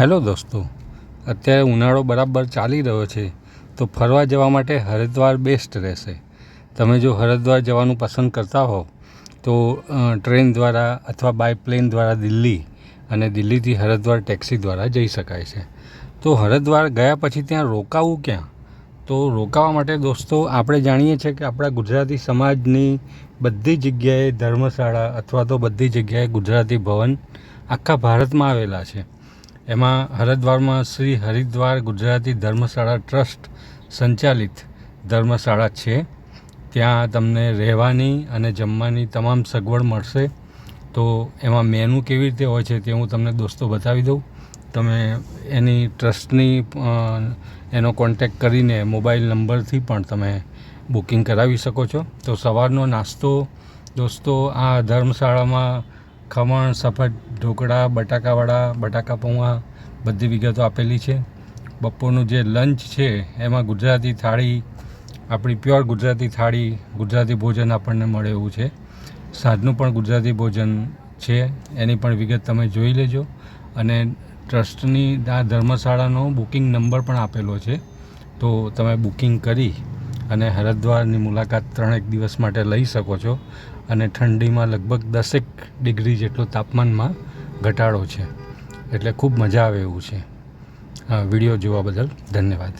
Hello દોસ્તો, અત્યારે ઉનાળો બરાબર ચાલી રહ્યો છે, તો ફરવા જવા માટે હરિદ્વાર બેસ્ટ રહેશે. તમે જો હરિદ્વાર જવાનું પસંદ કરતા હો તો ટ્રેન દ્વારા અથવા બાય પ્લેન દ્વારા દિલ્હી અને દિલ્હીથી હરિદ્વાર ટેક્સી દ્વારા જઈ શકાય છે. તો હરિદ્વાર ગયા પછી ત્યાં રોકાવું ક્યાં? તો રોકાવા માટે દોસ્તો, આપણે જાણીએ છીએ કે આપણા ગુજરાતી સમાજની બધી જગ્યાએ ધર્મશાળા અથવા તો બધી જગ્યાએ ગુજરાતી ભવન આખા ભારતમાં આવેલા છે. એમાં હરિદ્વારમાં શ્રી હરિદ્વાર ગુજરાતી ધર્મશાળા ટ્રસ્ટ સંચાલિત ધર્મશાળા છે. ત્યાં તમને રહેવાની અને જમવાની તમામ સગવડ મળશે. તો એમાં મેનુ કેવી રીતે હોય છે તે હું તમને દોસ્તો બતાવી દઉં. તમે એની ટ્રસ્ટની એનો કોન્ટેક કરીને મોબાઈલ નંબરથી પણ તમે બુકિંગ કરાવી શકો છો. તો સવારનો નાસ્તો, દોસ્તો, આ ધર્મશાળામાં ખમણ, સફેદ ઢોકળા બટાકાવડા બટાકા પૌવા બધી વિગતો આપેલી છે. બપોરનું જે લંચ છે, એમાં ગુજરાતી થાળી, આપણી પ્યોર ગુજરાતી થાળી, ગુજરાતી ભોજન આપણને મળે એવું છે. સાંજનું પણ ગુજરાતી ભોજન છે, એની પણ વિગત તમે જોઈ લેજો. અને ટ્રસ્ટની આ ધર્મશાળાનો બુકિંગ નંબર પણ આપેલો છે. તો તમે બુકિંગ કરી અને હરિદ્વારની મુલાકાત ત્રણેક દિવસ માટે લઈ શકો છો. અને ઠંડીમાં લગભગ દસેક ડિગ્રી જેટલો તાપમાનમાં ઘટાડો છે. એટલે ખૂબ મજા આવે એવું છે. વીડિયો જોવા બદલ ધન્યવાદ.